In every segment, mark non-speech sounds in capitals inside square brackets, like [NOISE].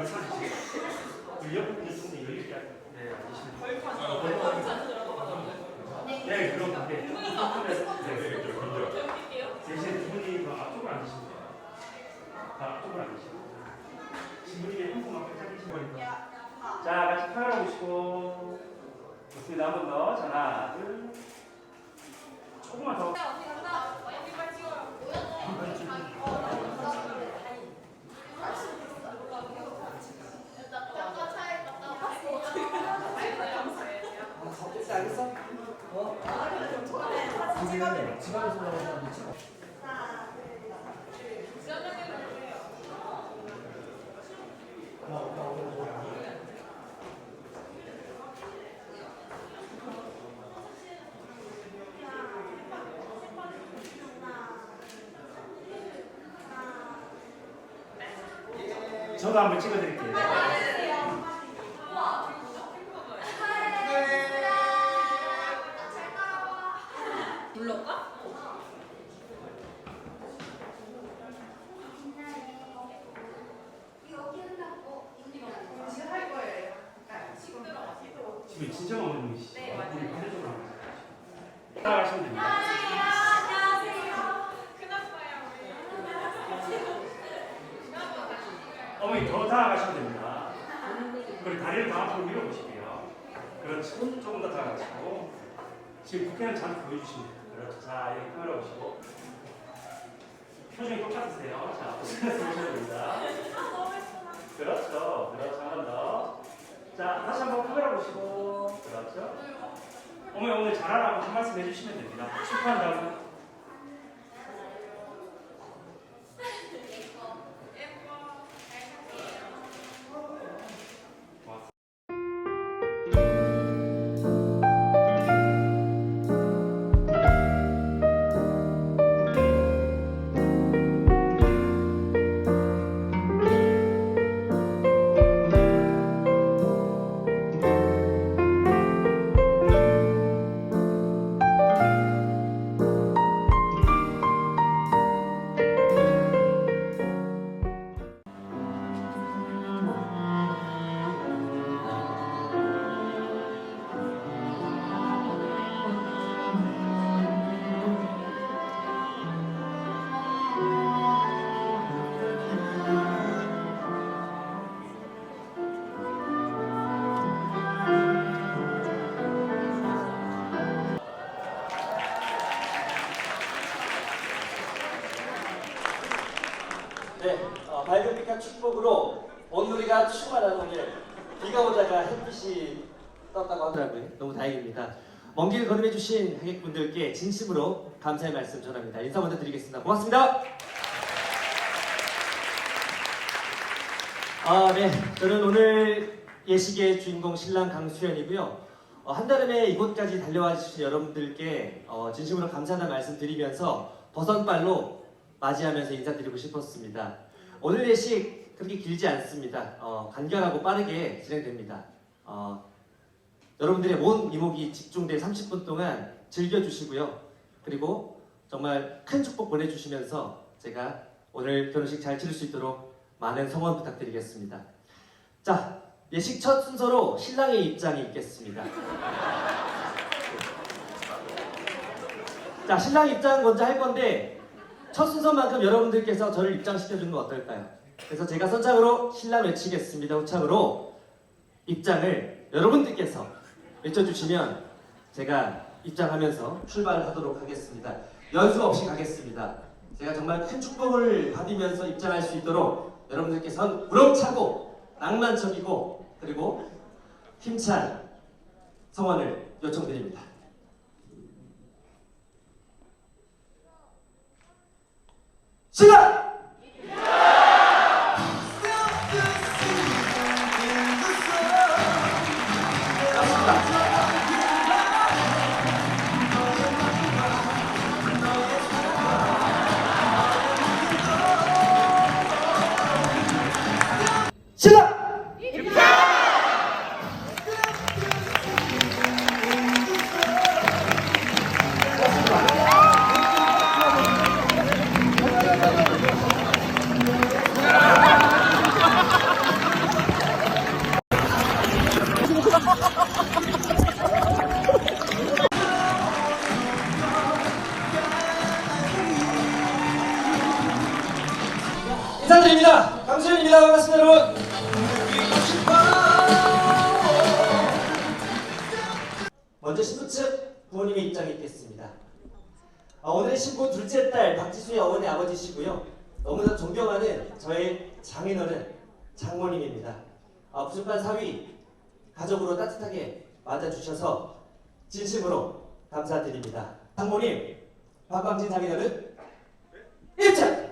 우리 옆에 분이 좀더 여유 있게 할게요. 네, 알겠습니다. 네, 그럼 근데 네, 대신 두 분이 더 앞쪽으로 앉으시면 돼요. 더 앞쪽으로 앉으시고 신부님의 한분 앞에 앉으신 거니까. 자, 같이 카메라 보시고 좋습니다. 한 번 더. 자, 하나, 둘. 조금만 더. 알겠어? 어? 집에 집안에서 나오는 미친 저도 한번 찍어드릴게요. 불러까? 지금 진짜 어머님이시죠? 네, 맞아요. 우리 반대쪽으로 한번 따라가시면 됩니다. [LAUGHS] 어머니 더 다가가시면 됩니다. 그리고 다리를 더 앞으로 밀어보실게요. 그렇지. 조금 더 다가가시고. 지금 국회는 잠 보여주시면 돼요. 그렇죠. 자, 여기 카메라 보시고. 표정이 똑같으세요. 자, [LAUGHS] 보시면 됩니다. 그렇죠. 그렇죠. 한번 더. 자, 다시 한번 카메라 보시고. 그렇죠. 어머니 오늘 잘하라고 한 말씀 해주시면 됩니다. 축하한다고. 다행입니다. 먼 길 걸음해 주신 하객분들께 진심으로 감사의 말씀 전합니다. 인사 먼저 드리겠습니다. 고맙습니다. 아, 네. 저는 오늘 예식의 주인공 신랑 강수현이고요. 어, 한달음에 이곳까지 달려와 주신 여러분들께 어, 진심으로 감사하다는 말씀 드리면서 버선발로 맞이하면서 인사드리고 싶었습니다. 오늘 예식 그렇게 길지 않습니다. 어, 간결하고 빠르게 진행됩니다. 어, 여러분들의 온 이목이 집중된 30분 동안 즐겨주시고요. 그리고 정말 큰 축복 보내주시면서 제가 오늘 결혼식 잘 치를 수 있도록 많은 성원 부탁드리겠습니다. 자, 예식 첫 순서로 신랑의 입장이 있겠습니다. 자, 신랑 입장 먼저 할 건데 첫 순서만큼 여러분들께서 저를 입장시켜주는 건 어떨까요? 그래서 제가 선창으로 신랑 외치겠습니다. 후창으로 입장을 여러분들께서 외쳐주시면 제가 입장하면서 출발하도록 하겠습니다. 연습 없이 가겠습니다. 제가 정말 큰 축복을 받으면서 입장할 수 있도록 여러분들께서는 우렁차고 낭만적이고 그리고 힘찬 성원을 요청드립니다. 시작! 여러분. 먼저 신부 측 부모님의 입장이 있겠습니다. 어, 오늘의 신부 둘째 딸 박지수의 어머니 아버지시고요. 너무나 존경하는 저의 장인어른 장모님입니다. 어, 부족한 사위 가족으로 따뜻하게 맞아주셔서 진심으로 감사드립니다. 장모님 박광진 장인어른 입장!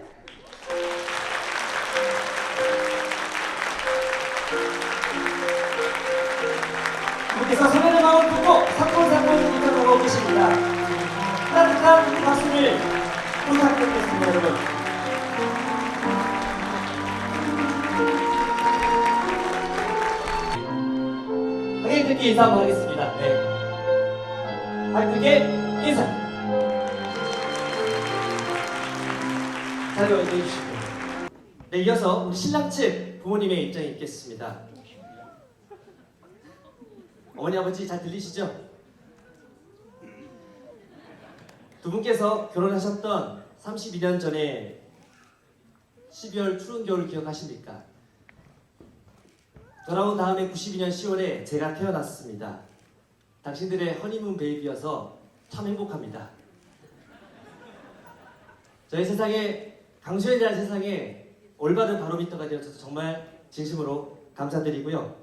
입장하고 계십니다. 따뜻한 박수를 부탁드리겠습니다, 여러분. 관객들께 인사 한번 하겠습니다. 네. 관객들께 인사. 자료 해주시고. 네, 이어서 우리 신랑 측 부모님의 입장이 있겠습니다. 어머니 아버지 잘 들리시죠? 두 분께서 결혼하셨던 32년 전에 12월 추운 겨울 기억하십니까? 돌아온 다음에 92년 10월에 제가 태어났습니다. 당신들의 허니문 베이비여서 참 행복합니다. 저희 세상에 강수현이라는 세상에 올바른 바로미터가 되어줘서 정말 진심으로 감사드리고요.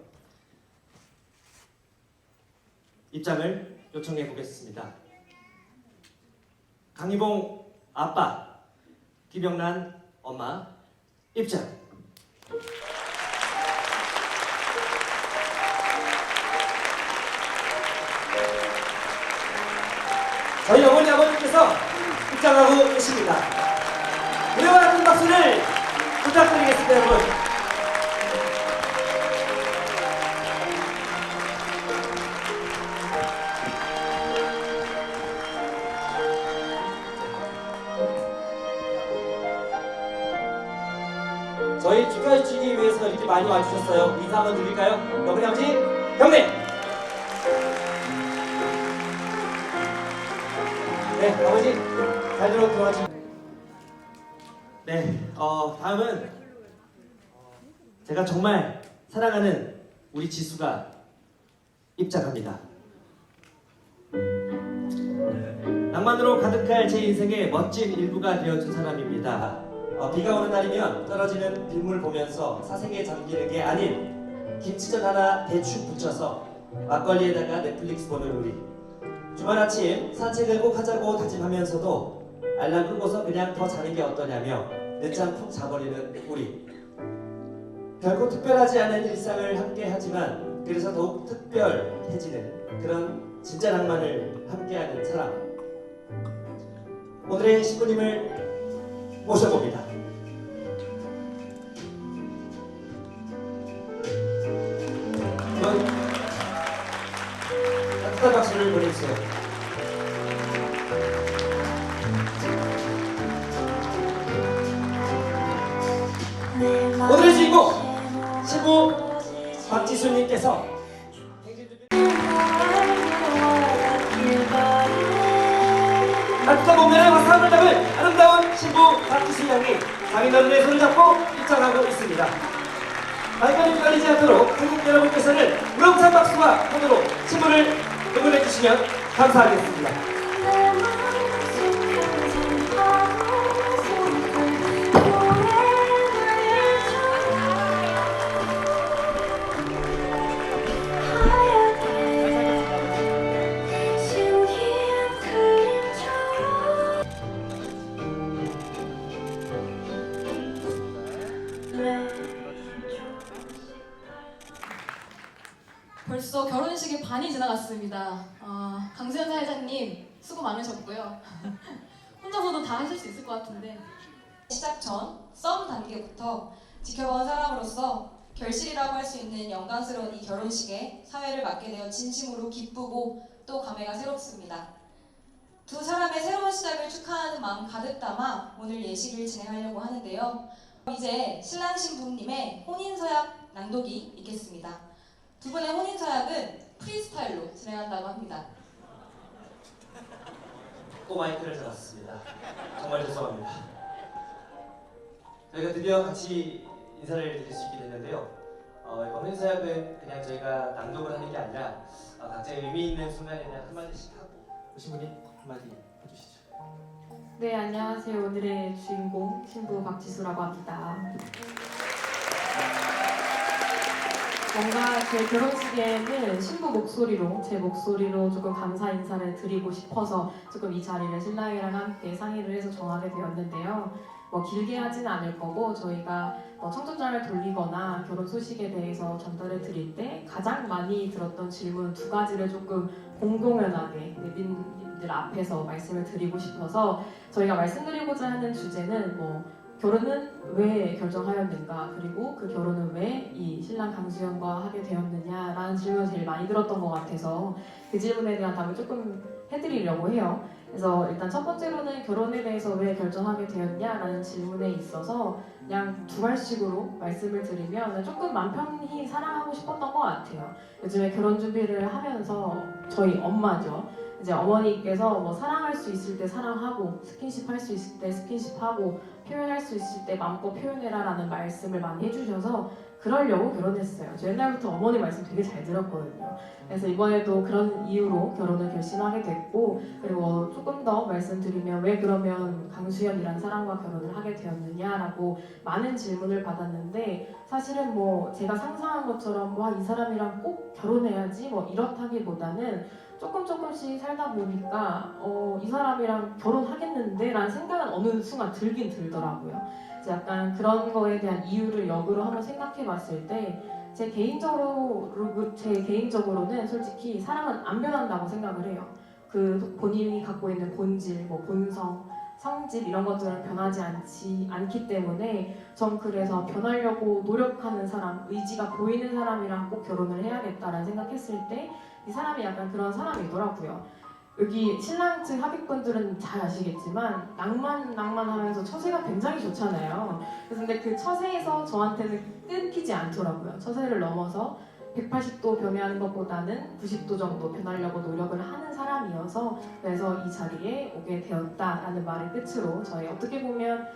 입장을 요청해 보겠습니다. 강희봉 아빠, 김영란 엄마 입장. 저희 어머니 아버님께서 입장하고 계십니다. 우리와 같은 박수를 부탁드리겠습니다, 여러분. 많이 와주셨어요. 인사 한번 드릴까요? 어머니 아버지 경례. 네, 아버지 잘 들어 들어가시. 네, 어 다음은 제가 정말 사랑하는 우리 지수가 입장합니다. 낭만으로 가득할 제 인생의 멋진 일부가 되어준 사람입니다. 어, 비가 오는 날이면 떨어지는 빗물 보면서 사색에 잠기는 게 아닌 김치전 하나 대충 붙여서 막걸리에다가 넷플릭스 보는 우리. 주말 아침 산책을 꼭 하자고 다짐하면서도 알람 끄고서 그냥 더 자는 게 어떠냐며 늦잠 푹 자버리는 우리. 결코 특별하지 않은 일상을 함께 하지만 그래서 더욱 특별해지는 그런 진짜 낭만을 함께하는 사람. 오늘의 신부님을 모셔봅니다. 박수를 보내주세요. 오늘의 주인공 신부 박지수님께서 따뜻한 공간에 화사함을 담은 아름다운 신부 박지수 양이 장인어른의 손을 잡고 입장하고 있습니다. 발걸음 가리지 않도록 한국 여러분께서는 우렁찬 박수와 손으로 신부를 응원해 주시면 감사하겠습니다. 기쁘고 또 감회가 새롭습니다. 두 사람의 새로운 시작을 축하하는 마음 가득 담아 오늘 예식을 진행하려고 하는데요. 이제 신랑 신부님의 혼인 서약 낭독이 있겠습니다. 두 분의 혼인 서약은 프리스타일로 진행한다고 합니다. 또 마이크를 잡았습니다. 정말 죄송합니다. 저희가 드디어 같이 인사를 드릴 수 있게 됐는데요. 어, 이번 혼인서약은 그냥 저희가 낭독을 하는 게 아니라 어, 각자의 의미 있는 순간에 대한 한마디씩 하고 오신 분이 한마디 해주시죠. 네, 안녕하세요. 오늘의 주인공 신부 박지수라고 합니다. 뭔가 제 결혼식에는 신부 목소리로 제 목소리로 조금 감사 인사를 드리고 싶어서 조금 이 자리를 신랑이랑 함께 상의를 해서 정하게 되었는데요. 뭐 길게 하진 않을 거고 저희가 뭐 청첩장을 돌리거나 결혼 소식에 대해서 전달해 드릴 때 가장 많이 들었던 질문 두 가지를 조금 공공연하게 내빈들 앞에서 말씀을 드리고 싶어서 저희가 말씀드리고자 하는 주제는 뭐 결혼은 왜 결정하였는가 그리고 그 결혼은 왜 이 신랑 강수현과 하게 되었느냐라는 질문을 제일 많이 들었던 것 같아서 그 질문에 대한 답을 조금 해드리려고 해요. 그래서 일단 첫 번째로는 결혼에 대해서 왜 결정하게 되었냐라는 질문에 있어서 그냥 두 발씩으로 말씀을 드리면 조금 맘 편히 사랑하고 싶었던 것 같아요. 요즘에 결혼 준비를 하면서 저희 엄마죠. 이제 어머니께서 뭐 사랑할 수 있을 때 사랑하고 스킨십 할 수 있을 때 스킨십 하고 표현할 수 있을 때 마음껏 표현해라라는 말씀을 많이 해주셔서 그러려고 결혼했어요. 저 옛날부터 어머니 말씀 되게 잘 들었거든요. 그래서 이번에도 그런 이유로 결혼을 결심하게 됐고 그리고 조금 더 말씀드리면 왜 그러면 강수현이란 사람과 결혼을 하게 되었느냐라고 많은 질문을 받았는데 사실은 뭐 제가 상상한 것처럼 와 이 사람이랑 꼭 결혼해야지 뭐 이렇다기보다는 조금 조금씩 살다 보니까 어, 이 사람이랑 결혼하겠는데 라는 생각은 어느 순간 들긴 들더라고요. 그래서 약간 그런 거에 대한 이유를 역으로 한번 생각해 봤을 때 제 개인적으로 제 개인적으로는 솔직히 사랑은 안 변한다고 생각을 해요. 그 본인이 갖고 있는 본질, 뭐 본성, 성질 이런 것들은 변하지 않지 않기 때문에 전 그래서 변하려고 노력하는 사람, 의지가 보이는 사람이랑 꼭 결혼을 해야겠다라는 생각했을 때 이 사람이 약간 그런 사람이더라고요. 여기 신랑 측 하객분들은 잘 아시겠지만 낭만 낭만하면서 처세가 굉장히 좋잖아요. 그래서 근데 그 처세에서 저한테는 끊기지 않더라고요. 처세를 넘어서 180도 변해하는 것보다는 90도 정도 변하려고 노력을 하는 사람이어서 그래서 이 자리에 오게 되었다라는 말을 끝으로 저희 어떻게 보면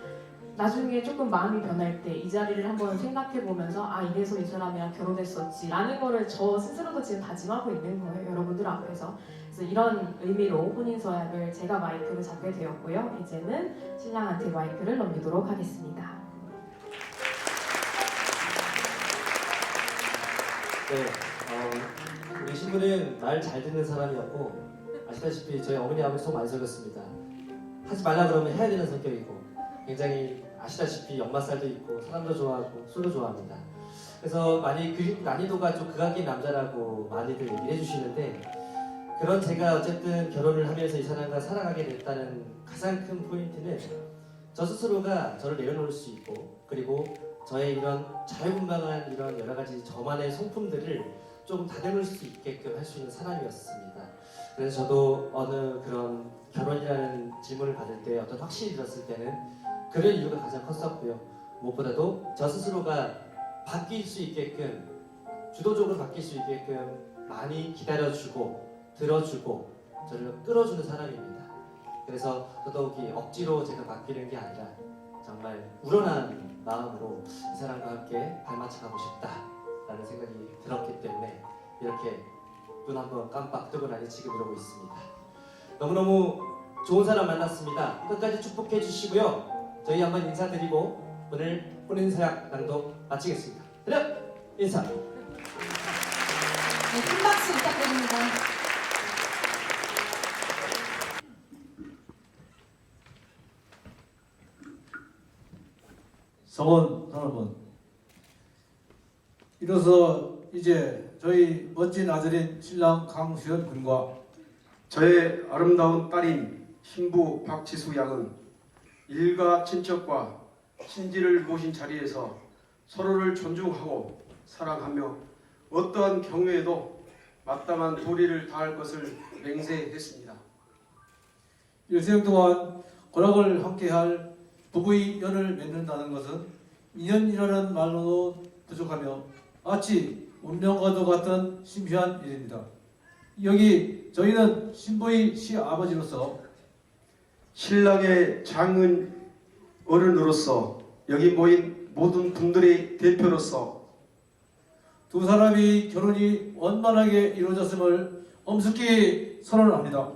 나중에 조금 마음이 변할 때 이 자리를 한번 생각해 보면서 아 이래서 이 사람이랑 결혼했었지 라는 거를 저 스스로도 지금 다짐하고 있는 거예요 여러분들 앞에서. 그래서 이런 의미로 혼인 서약을 제가 마이크를 잡게 되었고요. 이제는 신랑한테 마이크를 넘기도록 하겠습니다. 네, 어, 우리 신부는 말 잘 듣는 사람이었고 아시다시피 저희 어머니 아버지 속 많이 썩였습니다. 하지 말라 그러면 해야 되는 성격이고 굉장히 아시다시피 역마살도 있고 사람도 좋아하고 술도 좋아합니다. 그래서 많이 그 난이도가 좀 극악인 남자라고 많이들 얘기를 해주시는데 그런 제가 어쨌든 결혼을 하면서 이 사람과 살아가게 됐다는 가장 큰 포인트는 저 스스로가 저를 내려놓을 수 있고 그리고 저의 이런 자유분방한 이런 여러 가지 저만의 성품들을 조금 다듬을 수 있게끔 할 수 있는 사람이었습니다. 그래서 저도 어느 그런 결혼이라는 질문을 받을 때 어떤 확신이 들었을 때는 그런 이유가 가장 컸었고요. 무엇보다도 저 스스로가 바뀔 수 있게끔 주도적으로 바뀔 수 있게끔 많이 기다려주고 들어주고 저를 끌어주는 사람입니다. 그래서 더더욱이 억지로 제가 바뀌는 게 아니라 정말 우러난 마음으로 이 사람과 함께 발맞춰 가고 싶다라는 생각이 들었기 때문에 이렇게 눈 한번 깜빡 뜨고 나니 지금 이러고 있습니다. 너무너무 좋은 사람 만났습니다. 끝까지 축복해 주시고요. 저희 한번 인사드리고 오늘 혼인서약 낭독 마치겠습니다. 그럼 인사. 네, 큰 박수 부탁드립니다. 성원 여러분 이로써 이제 저희 멋진 아들인 신랑 강수현 군과 저의 아름다운 딸인 신부 박지수 양은 일가 친척과 친지를 모신 자리에서 서로를 존중하고 사랑하며 어떠한 경우에도 마땅한 도리를 다할 것을 맹세했습니다. 일생 동안 고락을 함께할 부부의 연을 맺는다는 것은 인연이라는 말로도 부족하며 마치 운명과도 같은 신비한 일입니다. 여기 저희는 신부의 시아버지로서 신랑의 장은 어른으로서 여기 모인 모든 분들의 대표로서 두 사람이 결혼이 원만하게 이루어졌음을 엄숙히 선언합니다.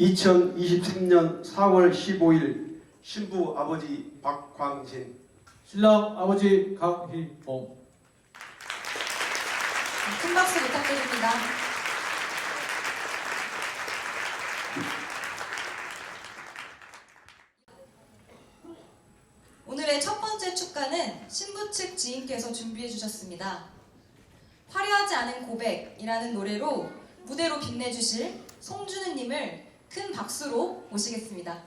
2023년 4월 15일 신부 아버지 박광진 신랑 아버지 강희봉 큰 박수 부탁드립니다. 오늘의 첫 번째 축가는 신부 측 지인께서 준비해 주셨습니다. 화려하지 않은 고백이라는 노래로 무대로 빛내주실 송준우님을 큰 박수로 모시겠습니다.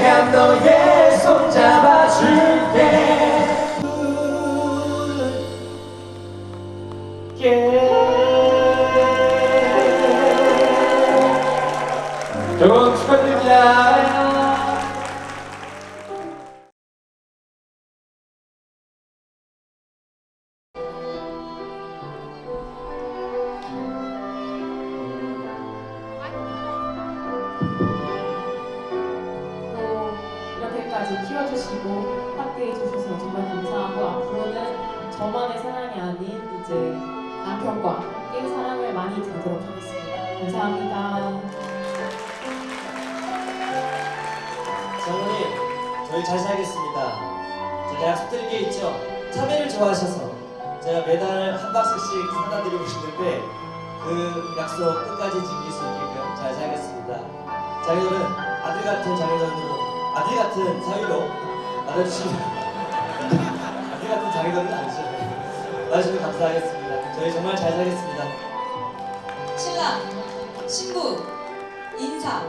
내가 너의 손 잡아줄게. 결 감사합니다. 장모님, 저희 잘 살겠습니다. 제가 약속드린 게 있죠. 참외를 좋아하셔서 제가 매달 한 박스씩 사다 드리고 싶은데 그 약속 끝까지 지킬 수 있게끔 잘 살겠습니다. 장인어른 아들 같은 장인어른으로 아들 같은 사위로 받아주시면 [LAUGHS] 아들 같은 장인어른 아니죠. 나주시면 감사하겠습니다. 저희 정말 잘 살겠습니다. 신부, 인사.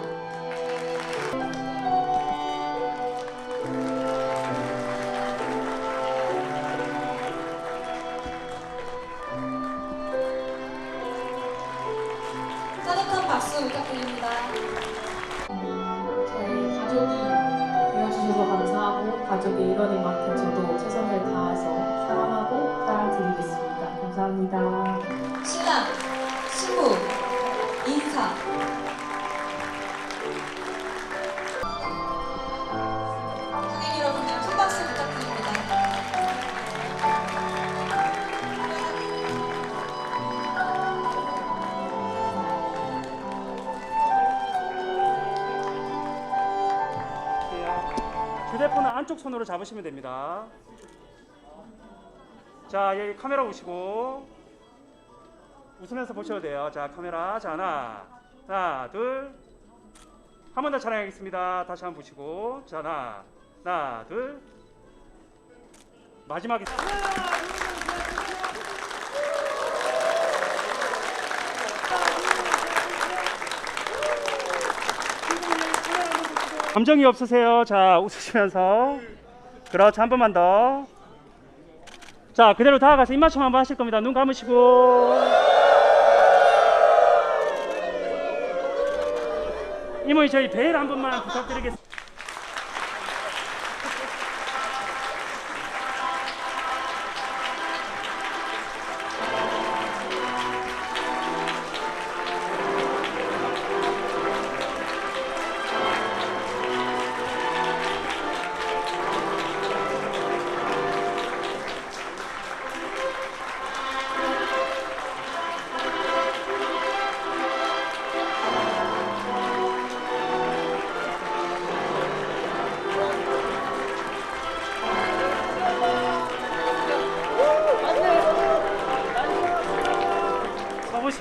휴대폰은 안쪽 손으로 잡으시면 됩니다. 자, 여기 카메라 보시고 웃으면서 보셔도 돼요. 자, 카메라. 자, 하나, 하나, 둘. 한 번 더 촬영하겠습니다. 다시 한 번 보시고. 자, 하나, 하나, 둘. 마지막에. 감정이 없으세요. 자, 웃으시면서. 그렇지, 한 번만 더. 자, 그대로 다가가서 입맞춤 한번 하실 겁니다. 눈 감으시고. 이모님, 저희 베일 한 번만 부탁드리겠습니다.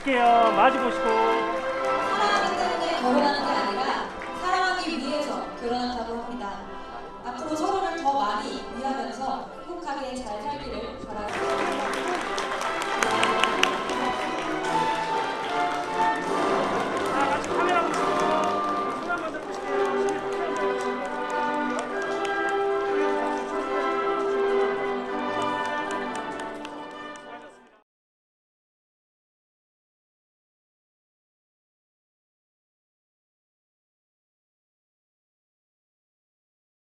보실게요. 마주 보시고. 사랑하기 때문에 결혼하는 게 아니라 사랑하기 위해서 결혼한다고 합니다. 앞으로 서로를 더 많이 위하면서 행복하게 잘 살기를 바랍니다.